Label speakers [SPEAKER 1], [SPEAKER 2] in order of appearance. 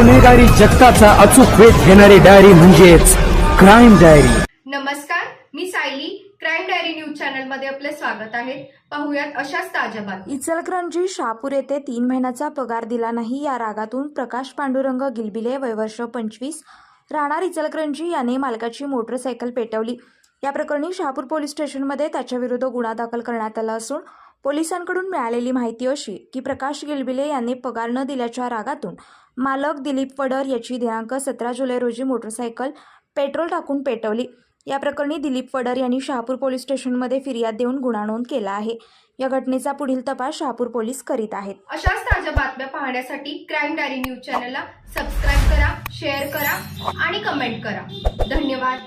[SPEAKER 1] गुन्हेगारी जगताचा अचूक वेध घेणारी डायरी म्हणजेच क्राईम डायरी.
[SPEAKER 2] नमस्कार मी सायली. क्राईम डायरी न्यूज चॅनलमध्ये आपले स्वागत आहे. पाहुयात अशाच ताज्या बातम्या.
[SPEAKER 3] इचलकरंजी शहापूर येथे तीन महिन्याचा पगार दिला नाही या रागातून प्रकाश पांडुरंग गिलबिले वयवर्ष पंचवीस राहणार इचलकरंजी याने मालकाची मोटरसायकल पेटवली. या प्रकरणी शहापूर पोलीस स्टेशनमध्ये त्याच्याविरुद्ध गुन्हा दाखल करण्यात आला असून पोलिसांकडून मिळालेली माहिती अशी की प्रकाश गिलबिले यांनी पगार न दिल्याच्या रागातून मालक दिलीप वडर याची दिनांक सतरा जुलै रोजी मोटरसायकल पेट्रोल टाकून पेटवली. या प्रकरणी दिलीप वडर यांनी शहापूर पोलीस स्टेशनमध्ये फिर्याद देऊन गुन्हा नोंद केला आहे. या घटनेचा पुढील तपास शहापूर पोलीस करीत आहेत.
[SPEAKER 2] अशाच ताज्या बातम्या पाहण्यासाठी क्राईम डायरी न्यूज चॅनलला सबस्क्राईब करा शेअर करा आणि कमेंट करा. धन्यवाद.